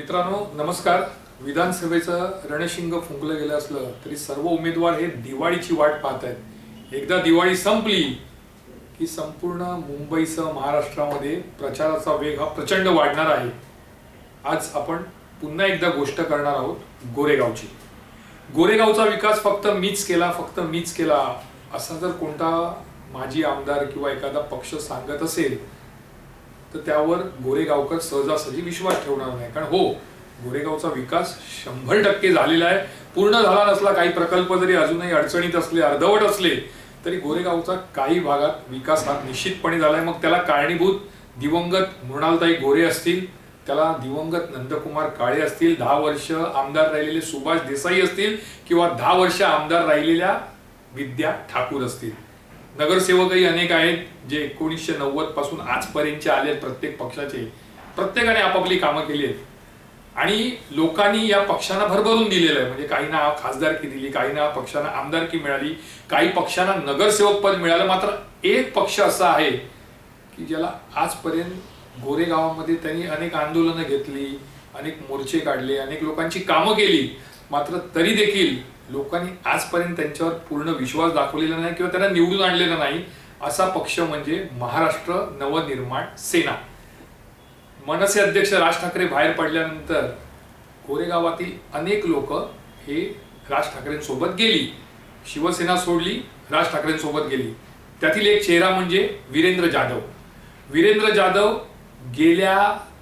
मित्रांनो नमस्कार. विधानसभेचं रणशिंग फुंकलं गेलं असलं तरी सर्व उमेदवार हे दिवाळीची वाट पाहत आहेत एकदा दिवाळी संपली की संपूर्ण मुंबईसह महाराष्ट्रामध्ये प्रचाराचा वेग हा प्रचंड वाढणार आहे. आज आपण पुन्हा एकदा गोष्ट करणार आहोत गोरेगावची. गोरेगावचा विकास फक्त मीच केला फक्त मीच केला असा जर कोणता माजी आमदार किंवा एखादा पक्ष सांगत असेल तर त्यावर गोरेगावकर सहजासहजी विश्वास ठेवणार नाही. कारण हो गोरेगावचा विकास शंभर टक्के झालेला आहे. पूर्ण झाला नसला काही प्रकल्प जरी अजूनही अडचणीत असले अर्धवट असले तरी गोरेगावचा काही भागात विकास हा निश्चितपणे झालाय. मग त्याला कारणीभूत दिवंगत मृणालताई गोरे असतील त्याला दिवंगत नंदकुमार काळे असतील दहा वर्ष आमदार राहिलेले सुभाष देसाई असतील किंवा दहा वर्ष आमदार राहिलेल्या विद्या ठाकूर असतील. नगरसेवकही अनेक आहेत जे एकोणीसशे नव्वदपासून आजपर्यंतचे आले आहेत प्रत्येक पक्षाचे. प्रत्येकाने आपापली कामं केली आहेत. आणि लोकांनी या पक्षांना भरभरून दिलेलं आहे. म्हणजे काहींना खासदारकी दिली काहींना पक्षांना आमदारकी मिळाली काही पक्षांना नगरसेवक पद मिळालं. मात्र एक पक्ष असा आहे की ज्याला आजपर्यंत गोरेगावामध्ये त्यांनी अनेक आंदोलनं घेतली अनेक मोर्चे काढले अनेक लोकांची कामं केली. मात्र तरी देखील लोकांनी आजपर्यंत त्यांच्यावर पूर्ण विश्वास दाखवलेला नाही किंवा त्यांना निवडून आणलेला नाही असा पक्ष म्हणजे महाराष्ट्र नवनिर्माण सेना. मनसे अध्यक्ष राज ठाकरे बाहेर पडल्यानंतर कोरेगावातील अनेक लोक हे राज ठाकरेंसोबत गेली. शिवसेना सोडली राज ठाकरेंसोबत गेली. त्यातील एक चेहरा म्हणजे वीरेंद्र जाधव. वीरेंद्र जाधव गेल्या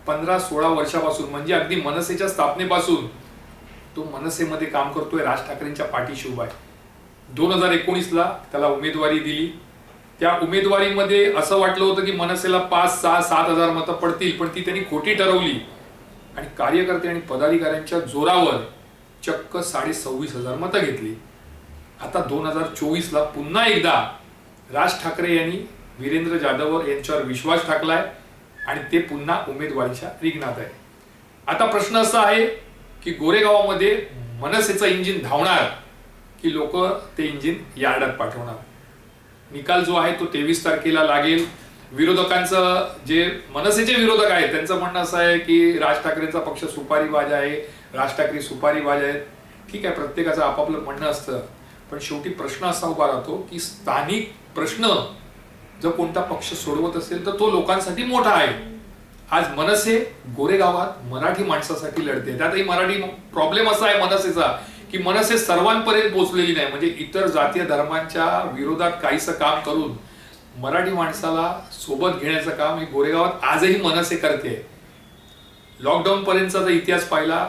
पंधरा सोळा वर्षापासून म्हणजे अगदी मनसेच्या स्थापनेपासून तो मनसेमध्ये काम करतोय राज ठाकरेंच्या पाठीशी उभा आहे. दोन हजार एकोणीसला त्याला उमेदवारी दिली. त्या उमेदवारीमध्ये असं वाटलं होतं की मनसेला पाच सहा सात हजार मतं पडतील पण ती त्यांनी खोटी ठरवली. आणि कार्यकर्ते आणि पदाधिकाऱ्यांच्या जोरावर चक्क साडे सव्वीस हजार मतं घेतली. आता दोन हजार चोवीसला पुन्हा एकदा राज ठाकरे यांनी वीरेंद्र जाधव यांच्यावर विश्वास टाकलाय आणि ते पुन्हा उमेदवारीच्या रिंगणात आहे. आता प्रश्न असा आहे की गोरेगावामध्ये मनसेचं इंजिन धावणार की लोक ते इंजिन यार्डात पाठवणार. निकाल जो आहे तो तेवीस तारखेला लागेल. विरोधकांचं जे मनसेचे विरोधक आहेत त्यांचं म्हणणं असं आहे की राज ठाकरेंचा पक्ष सुपारी बाज आहे राज ठाकरे सुपारी बाज आहेत. ठीक आहे प्रत्येकाचं आपापलं म्हणणं असतं. पण शेवटी प्रश्न असा उभा राहतो की स्थानिक प्रश्न जर कोणता पक्ष सोडवत असेल तर तो लोकांसाठी मोठा आहे. आज मनसे गोरेगावात मराठी माणसासाठी लढते. त्यातही मराठी प्रॉब्लेम असा आहे मनसेचा की मनसे सर्वांपर्यंत पोहोचलेली नाही. म्हणजे इतर जातीय धर्मांच्या विरोधात काहीसं काम करून मराठी माणसाला सोबत घेण्याचं काम हे गोरेगावात आजही मनसे करते. लॉकडाऊन पर्यंतचा जर इतिहास पाहिला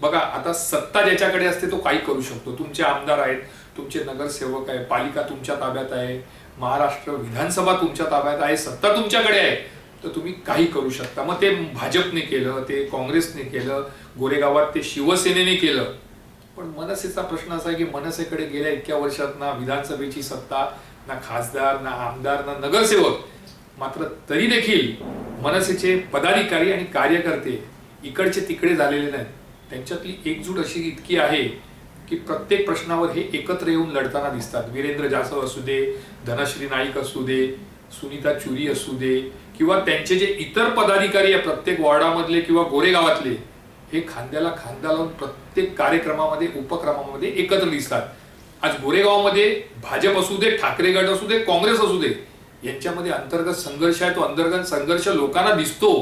बघा आता सत्ता ज्याच्याकडे असते तो काही करू शकतो. तुमचे आमदार आहेत तुमचे नगरसेवक आहे पालिका तुमच्या ताब्यात आहे महाराष्ट्र विधानसभा तुमच्या ताब्यात आहे सत्ता तुमच्याकडे आहे. तर तुम्ही काही करू शकता. मग ते भाजपने केलं ते काँग्रेसने केलं गोरेगावात ते शिवसेनेने केलं. पण मनसेचा प्रश्न असा आहे की मनसेकडे गेल्या इतक्या वर्षात ना विधानसभेची सत्ता ना खासदार ना आमदार ना नगरसेवक मात्र तरी देखील मनसेचे पदाधिकारी आणि कार्यकर्ते इकडचे तिकडे झालेले नाहीत. त्यांच्यातली एकजूट अशी इतकी आहे की प्रत्येक प्रश्नावर हे एकत्र येऊन लढताना दिसतात. वीरेंद्र जासव असू दे धनश्री नाईक असू दे सुनीता चुरी असू दे किंवा त्यांचे जे इतर पदाधिकारी आहे प्रत्येक वॉर्डामधले किंवा गोरेगावातले हे खांद्याला खांदा लावून प्रत्येक कार्यक्रमामध्ये उपक्रमामध्ये एकत्र दिसतात. आज गोरेगावमध्ये भाजप असू दे ठाकरे गट असू दे काँग्रेस असू दे यांच्यामध्ये अंतर्गत संघर्ष आहे तो अंतर्गत संघर्ष लोकांना दिसतो.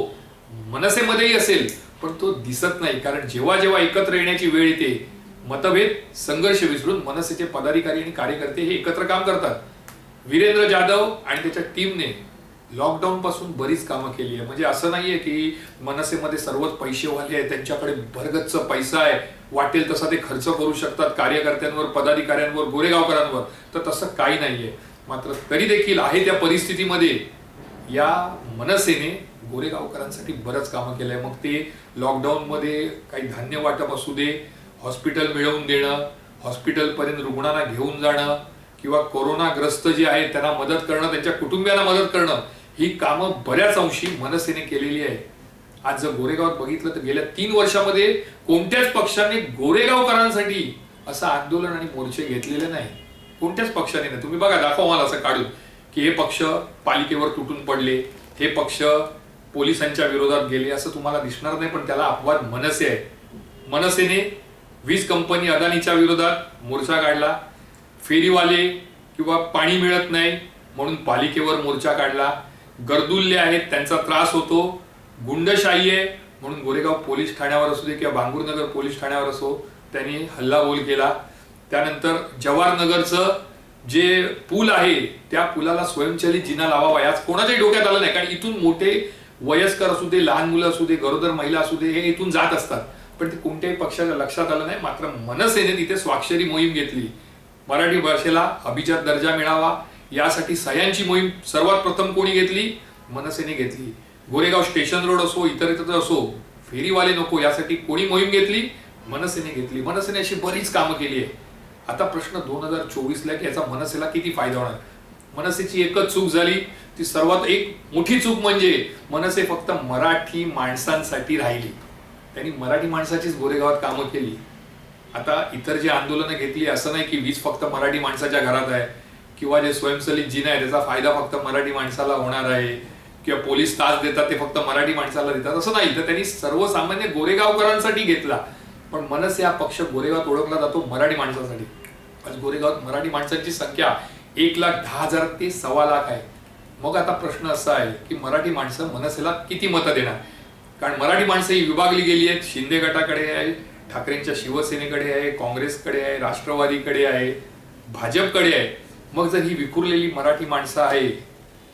मनसेमध्येही असेल पण तो दिसत नाही कारण जेव्हा जेव्हा एकत्र येण्याची वेळ येते मतभेद संघर्ष विसरून मनसेचे पदाधिकारी आणि कार्यकर्ते हे एकत्र काम करतात. वीरेंद्र जाधव आणि त्याच्या टीमने लॉकडाऊन पासून बरीच कामं केली आहे. म्हणजे असं नाहीये की मनसेमध्ये सर्वच पैसेवाले आहेत त्यांच्याकडे भरगच्च पैसा आहे. वाटेल तसा ते खर्च करू शकतात कार्यकर्त्यांवर पदाधिकाऱ्यांवर गोरेगावकरांवर. तर तसं काही नाहीये. मात्र तरी देखील आहे त्या परिस्थितीमध्ये. या मनसेने गोरेगावकरांसाठी बरंच कामं केलंय. मग ते लॉकडाऊनमध्ये काही धान्य वाटप असू दे हॉस्पिटल मिळवून देणं हॉस्पिटलपर्यंत रुग्णांना घेऊन जाणं किंवा कोरोनाग्रस्त जे आहेत त्यांना मदत करणं त्यांच्या कुटुंबियांना मदत करणं ही कामं बऱ्याच अंशी मनसेने केलेली आहे आज जर गोरेगावात बघितलं तर गेल्या तीन वर्षामध्ये कोणत्याच पक्षाने गोरेगावकरांसाठी असं आंदोलन आणि मोर्चे घेतलेले नाही. कोणत्याच पक्षाने नाही. तुम्ही बघा दाखवा मला असं काढून की हे पक्ष पालिकेवर तुटून पडले हे पक्ष पोलिसांच्या विरोधात गेले असं तुम्हाला दिसणार नाही पण त्याला अपवाद मनसे आहे मनसेने वीज कंपनी अदानीच्या विरोधात मोर्चा काढला. फेरीवाले किंवा पाणी मिळत नाही म्हणून पालिकेवर मोर्चा काढला. गर्दुल्ले आहेत त्यांचा त्रास होतो. गुंडशाही आहे म्हणून गोरेगाव पोलीस ठाण्यावर असू दे किंवा बांगूरनगर पोलीस ठाण्यावर असो त्यांनी हल्लाबोल केला. त्यानंतर जवाहरनगरचं जे पूल आहे त्या पुलाला स्वयंचलित जिना लावावा याच कोणाच्याही डोक्यात आलं नाही. कारण इथून मोठे वयस्कर असू दे लहान मुलं असू दे गरोदर महिला असू दे हे इथून जात असतात. पण ते कोणत्याही पक्षाच्या लक्षात आलं नाही मात्र मनसेने तिथे स्वाक्षरी मोहीम घेतली. मराठी भाषेला अभिजात दर्जा मिळावा. यासाठी सह्यांची मोहीम सर्वात प्रथम कोणी घेतली? मनसेने घेतली. गोरेगाव स्टेशन रोड असो इतर इतर असो फेरीवाले नको यासाठी कोणी मोहीम घेतली? मनसेने घेतली. मनसेने अशी बरीच कामं केली आहे आता प्रश्न दोन हजार चोवीसला की याचा मनसेला किती फायदा होणार? मनसेची एकच चूक झाली. ती सर्वात एक मोठी चूक म्हणजे मनसे फक्त मराठी माणसांसाठी राहिली. त्यांनी मराठी माणसाचीच गोरेगावात कामं केली. आता इतर जे आंदोलनं घेतली असं नाही की वीज फक्त मराठी माणसाच्या घरात आहे. किंवा जे स्वयंचलित जिना आहे त्याचा फायदा फक्त मराठी माणसाला होणार आहे. किंवा पोलीस तास देतात ते फक्त मराठी माणसाला देतात. असं नाही तर त्यांनी सर्वसामान्य गोरेगावकरांसाठी घेतला. पण मनसे हा पक्ष गोरेगावात ओळखला जातो मराठी माणसासाठी. आज गोरेगावात मराठी माणसांची संख्या एक लाख दहा हजार ते सव्वा लाख आहे. मग आता प्रश्न असा आहे की मराठी माणसं मनसेला किती मतं देणार? कारण मराठी माणसं ही विभागली गेली आहेत. शिंदे गटाकडे आहे ठाकरेंच्या शिवसेनेकडे आहे काँग्रेसकडे आहे राष्ट्रवादीकडे आहे भाजपकडे आहे. मग जर ही विखुरलेली मराठी माणसं आहे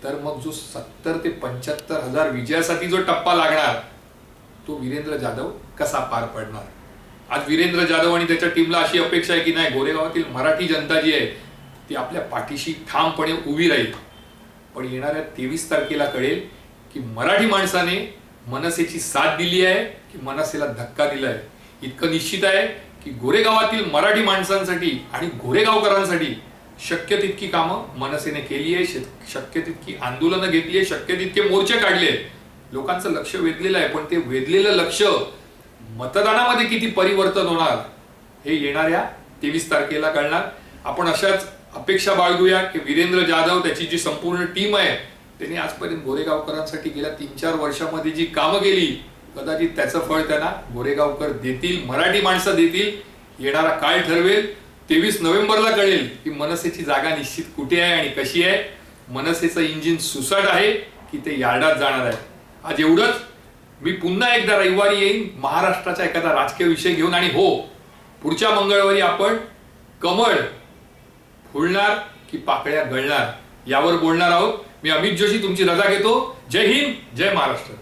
तर मग जो सत्तर ते पंच्याहत्तर हजार विजयासाठी जो टप्पा लागणार तो वीरेंद्र जाधव कसा पार पडणार? आज वीरेंद्र जाधव आणि त्याच्या टीमला अशी अपेक्षा आहे की नाही गोरेगावातील मराठी जनता जी आहे ती आपल्या पाठीशी ठामपणे उभी राहील. पण येणाऱ्या तेवीस तारखेला कळेल की मराठी माणसाने मनसेची साथ दिली आहे की मनसेला धक्का दिला आहे इतकं निश्चित आहे की गोरेगावातील मराठी माणसांसाठी आणि गोरेगावकरांसाठी शक्य तितकी कामं मनसेने केली आहे शक्य तितकी आंदोलनं घेतली आहे शक्य तितके मोर्चे काढले लोकांचं लक्ष वेधलेलं आहे पण ते वेधलेलं लक्ष मतदानामध्ये किती परिवर्तन होणार हे येणाऱ्या तेवीस तारखेला कळणार. आपण अशाच अपेक्षा बाळगूया की वीरेंद्र जाधव त्याची जी संपूर्ण टीम आहे त्यांनी आजपर्यंत गोरेगावकरांसाठी गेल्या तीन चार वर्षामध्ये जी कामं केली कदाचित त्याचं फळ त्यांना गोरेगावकर देतील मराठी माणसं देतील येणारा काळ ठरवेल. तेवीस नोव्हेंबरला कळेल की मनसेची जागा निश्चित कुठे आहे आणि कशी आहे. मनसेचं इंजिन सुसाट आहे की ते यार्डात जाणार आहे. आज एवढंच. मी पुन्हा एकदा रविवारी येईन महाराष्ट्राचा एखादा राजकीय विषय घेऊन आणि हो पुढच्या मंगळवारी आपण कमळ फुलणार की पाकळ्या गळणार यावर बोलणार आहोत. मी अमित जोशी तुमची रजा घेतो. जय हिंद जय महाराष्ट्र.